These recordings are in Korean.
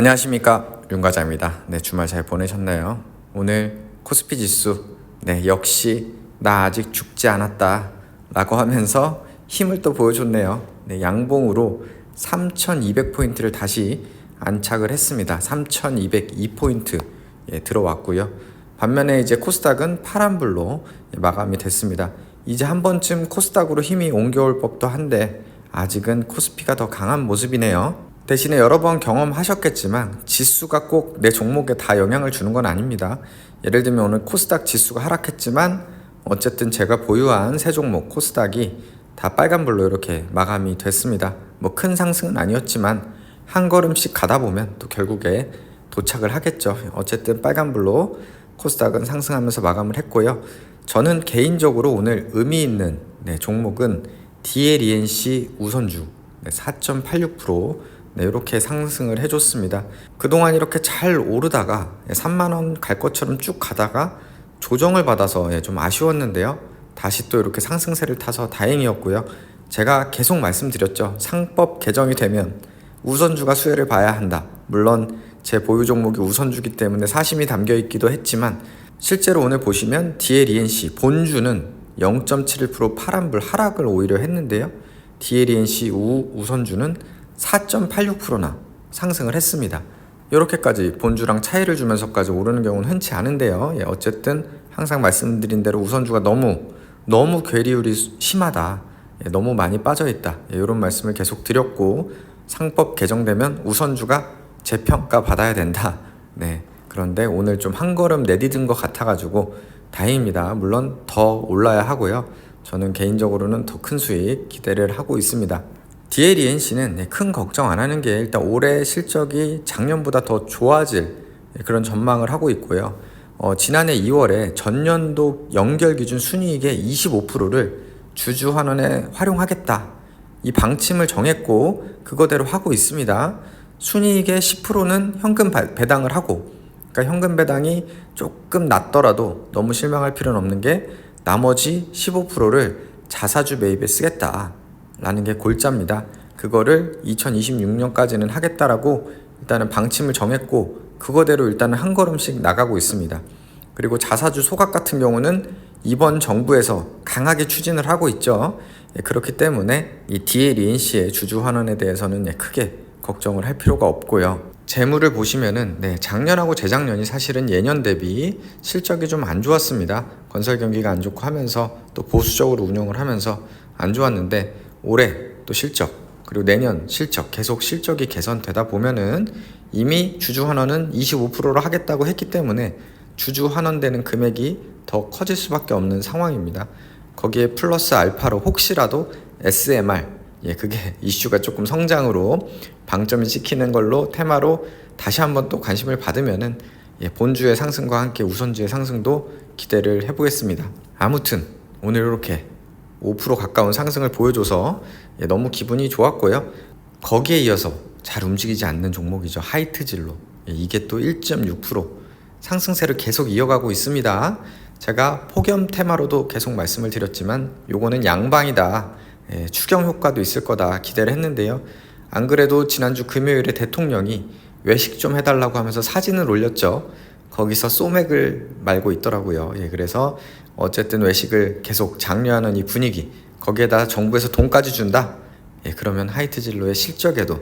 안녕하십니까 윤과자입니다. 네 주말 잘 보내셨나요? 오늘 코스피 지수 네 역시 나 아직 죽지 않았다 라고 하면서 힘을 또 보여줬네요. 네 양봉으로 3,200포인트를 다시 안착을 했습니다. 3,202포인트 예, 들어왔고요. 반면에 이제 코스닥은 파란불로 마감이 됐습니다. 이제 한 번쯤 코스닥으로 힘이 옮겨올 법도 한데 아직은 코스피가 더 강한 모습이네요. 대신에 여러 번 경험하셨겠지만 지수가 꼭 내 종목에 다 영향을 주는 건 아닙니다. 예를 들면 오늘 코스닥 지수가 하락했지만 어쨌든 제가 보유한 세 종목 코스닥이 다 빨간불로 이렇게 마감이 됐습니다. 뭐 큰 상승은 아니었지만 한 걸음씩 가다 보면 또 결국에 도착을 하겠죠. 어쨌든 빨간불로 코스닥은 상승하면서 마감을 했고요. 저는 개인적으로 오늘 의미 있는 네, 종목은 DLENC 우선주 네, 4.86% 네, 이렇게 상승을 해줬습니다. 그동안 이렇게 잘 오르다가 3만원 갈 것처럼 쭉 가다가 조정을 받아서 예, 좀 아쉬웠는데요. 다시 또 이렇게 상승세를 타서 다행이었고요. 제가 계속 말씀드렸죠. 상법 개정이 되면 우선주가 수혜를 봐야 한다. 물론 제 보유 종목이 우선주기 때문에 사심이 담겨 있기도 했지만 실제로 오늘 보시면 DLENC 본주는 0.71% 파란불 하락을 오히려 했는데요. DLENC 우 우선주는 4.86%나 상승을 했습니다. 이렇게까지 본주랑 차이를 주면서까지 오르는 경우는 흔치 않은데요. 예, 어쨌든 항상 말씀드린 대로 우선주가 너무 너무 괴리율이 심하다. 예, 너무 많이 빠져 있다. 예, 이런 말씀을 계속 드렸고 상법 개정되면 우선주가 재평가 받아야 된다. 네. 그런데 오늘 좀 한 걸음 내디딘 것 같아가지고 다행입니다. 물론 더 올라야 하고요. 저는 개인적으로는 더 큰 수익 기대를 하고 있습니다. DLENC는 네, 큰 걱정 안 하는 게 일단 올해 실적이 작년보다 더 좋아질 그런 전망을 하고 있고요. 어, 지난해 2월에 전년도 연결 기준 순이익의 25%를 주주 환원에 활용하겠다. 이 방침을 정했고 그거대로 하고 있습니다. 순이익의 10%는 현금 배당을 하고 그러니까 현금 배당이 조금 낮더라도 너무 실망할 필요는 없는 게 나머지 15%를 자사주 매입에 쓰겠다. 라는 게 골자입니다. 그거를 2026년까지는 하겠다라고 일단은 방침을 정했고 그거대로 일단은 한 걸음씩 나가고 있습니다. 그리고 자사주 소각 같은 경우는 이번 정부에서 강하게 추진을 하고 있죠. 예, 그렇기 때문에 이 DLENC의 주주 환원에 대해서는 예, 크게 걱정을 할 필요가 없고요. 재물을 보시면은 네, 작년하고 재작년이 사실은 예년 대비 실적이 좀 안 좋았습니다. 건설 경기가 안 좋고 하면서 또 보수적으로 운영을 하면서 안 좋았는데 올해 또 실적 그리고 내년 실적 계속 실적이 개선되다 보면은 이미 주주 환원은 25%로 하겠다고 했기 때문에 주주 환원되는 금액이 더 커질 수밖에 없는 상황입니다. 거기에 플러스 알파로 혹시라도 SMR 예 그게 이슈가 조금 성장으로 방점을 찍히는 걸로 테마로 다시 한번 또 관심을 받으면은 예, 본주의 상승과 함께 우선주의 상승도 기대를 해보겠습니다. 아무튼 오늘 이렇게 5% 가까운 상승을 보여줘서 예, 너무 기분이 좋았고요. 거기에 이어서 잘 움직이지 않는 종목이죠. 하이트 진로. 예, 이게 또 1.6% 상승세를 계속 이어가고 있습니다. 제가 폭염 테마로도 계속 말씀을 드렸지만 요거는 양방이다. 예, 추경 효과도 있을 거다 기대를 했는데요. 안 그래도 지난주 금요일에 대통령이 외식 좀 해달라고 하면서 사진을 올렸죠. 거기서 소맥을 말고 있더라고요. 예, 그래서 어쨌든 외식을 계속 장려하는 이 분위기 거기에다 정부에서 돈까지 준다. 예, 그러면 하이트 진로의 실적에도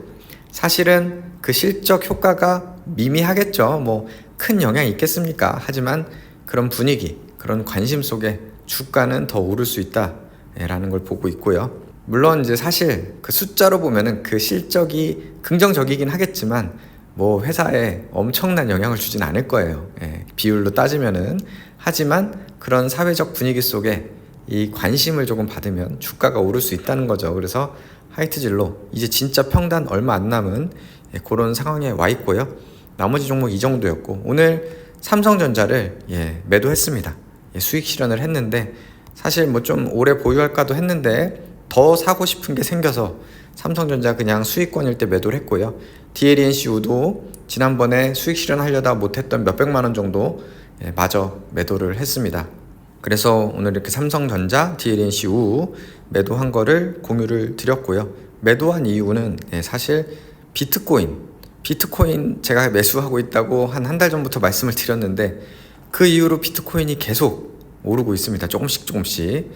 사실은 그 실적 효과가 미미하겠죠. 뭐 큰 영향이 있겠습니까? 하지만 그런 분위기, 그런 관심 속에 주가는 더 오를 수 있다 라는 걸 보고 있고요. 물론 이제 사실 그 숫자로 보면은 그 실적이 긍정적이긴 하겠지만 뭐 회사에 엄청난 영향을 주진 않을 거예요. 예, 비율로 따지면은 하지만 그런 사회적 분위기 속에 이 관심을 조금 받으면 주가가 오를 수 있다는 거죠. 그래서 하이트 진로 이제 진짜 평단 얼마 안 남은 예, 그런 상황에 와 있고요. 나머지 종목 이 정도였고 오늘 삼성전자를 예, 매도했습니다. 예, 수익 실현을 했는데 사실 뭐 좀 오래 보유할까도 했는데 더 사고 싶은 게 생겨서 삼성전자 그냥 수익권일 때 매도를 했고요. DLNCU도 지난번에 수익 실현하려다 못했던 몇백만 원 정도 예, 마저 매도를 했습니다. 그래서 오늘 이렇게 삼성전자, DLNCU 매도한 거를 공유를 드렸고요. 매도한 이유는 예, 사실 비트코인 비트코인 제가 매수하고 있다고 한 한 달 전부터 말씀을 드렸는데 그 이후로 비트코인이 계속 오르고 있습니다. 조금씩 조금씩.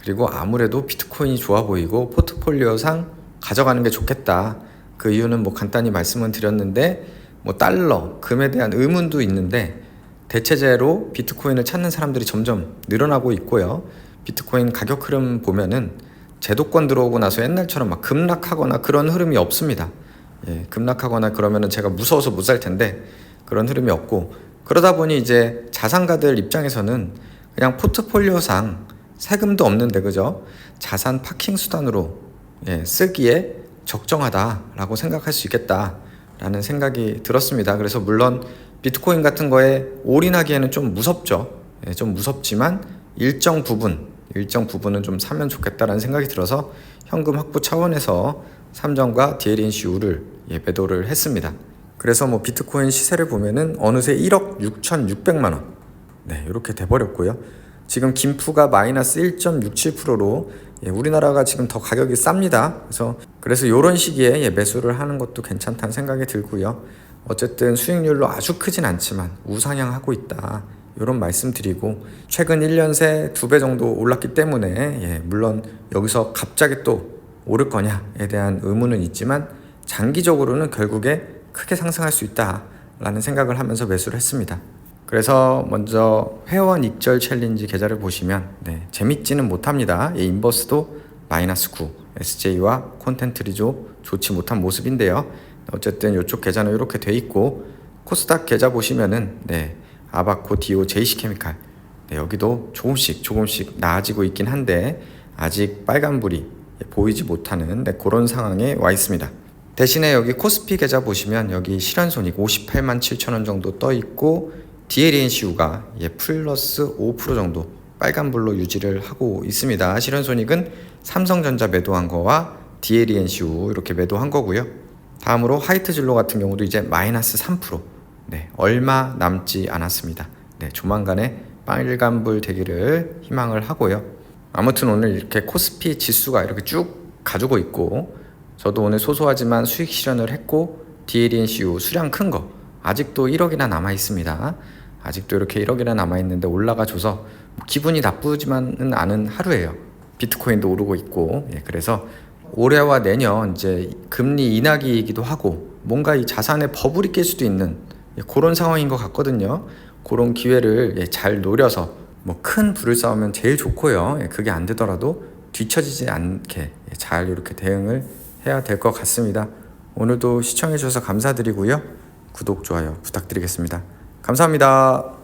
그리고 아무래도 비트코인이 좋아 보이고 포트폴리오상 가져가는 게 좋겠다. 그 이유는 뭐 간단히 말씀은 드렸는데 뭐 달러, 금에 대한 의문도 있는데 대체제로 비트코인을 찾는 사람들이 점점 늘어나고 있고요. 비트코인 가격 흐름 보면은 제도권 들어오고 나서 옛날처럼 막 급락하거나 그런 흐름이 없습니다. 예, 급락하거나 그러면은 제가 무서워서 못 살 텐데 그런 흐름이 없고 그러다 보니 이제 자산가들 입장에서는 그냥 포트폴리오상 세금도 없는데 그죠? 자산 파킹 수단으로 예, 쓰기에 적정하다라고 생각할 수 있겠다라는 생각이 들었습니다. 그래서 물론 비트코인 같은 거에 올인하기에는 좀 무섭죠. 예, 좀 무섭지만 일정 부분, 일정 부분은 좀 사면 좋겠다라는 생각이 들어서 현금 확보 차원에서 삼정과 DLNCU를 예, 매도를 했습니다. 그래서 뭐 비트코인 시세를 보면은 어느새 1억 6,600만 원. 네, 이렇게 돼 버렸고요. 지금 김프가 마이너스 1.67%로 예, 우리나라가 지금 더 가격이 쌉니다. 그래서 그래서 이런 시기에 예, 매수를 하는 것도 괜찮다는 생각이 들고요. 어쨌든 수익률로 아주 크진 않지만 우상향하고 있다. 이런 말씀드리고 최근 1년 새 두 배 정도 올랐기 때문에 예, 물론 여기서 갑자기 또 오를 거냐에 대한 의문은 있지만 장기적으로는 결국에 크게 상승할 수 있다라는 생각을 하면서 매수를 했습니다. 그래서 먼저 회원 입절 챌린지 계좌를 보시면 네, 재밌지는 못합니다. 이 인버스도 마이너스 9, SJ와 콘텐트 리조 좋지 못한 모습인데요. 어쨌든 이쪽 계좌는 이렇게 돼 있고 코스닥 계좌 보시면은 네, 아바코, 디오, 제이시 케미칼 네, 여기도 조금씩 조금씩 나아지고 있긴 한데 아직 빨간불이 보이지 못하는 네, 그런 상황에 와 있습니다. 대신에 여기 코스피 계좌 보시면 여기 실현손익 58만 7천 원 정도 떠 있고 DLNCU가 예, 플러스 5% 정도 빨간불로 유지를 하고 있습니다. 실현손익은 삼성전자 매도한 거와 DLNCU 이렇게 매도한 거고요. 다음으로 화이트 진로 같은 경우도 이제 마이너스 3% 네, 얼마 남지 않았습니다. 네, 조만간에 빨간불 되기를 희망을 하고요. 아무튼 오늘 이렇게 코스피 지수가 이렇게 쭉 가지고 있고 저도 오늘 소소하지만 수익 실현을 했고 DLNCU 수량 큰 거 아직도 1억이나 남아 있습니다. 아직도 이렇게 1억이나 남아 있는데 올라가 줘서 기분이 나쁘지만은 않은 하루예요. 비트코인도 오르고 있고 예, 그래서 올해와 내년 이제 금리 인하기이기도 하고 뭔가 이 자산에 버블이 낄 수도 있는 예, 그런 상황인 것 같거든요. 그런 기회를 예, 잘 노려서 뭐 큰 불을 쌓으면 제일 좋고요. 예, 그게 안 되더라도 뒤처지지 않게 예, 잘 이렇게 대응을 해야 될 것 같습니다. 오늘도 시청해 주셔서 감사드리고요. 구독, 좋아요 부탁드리겠습니다. 감사합니다.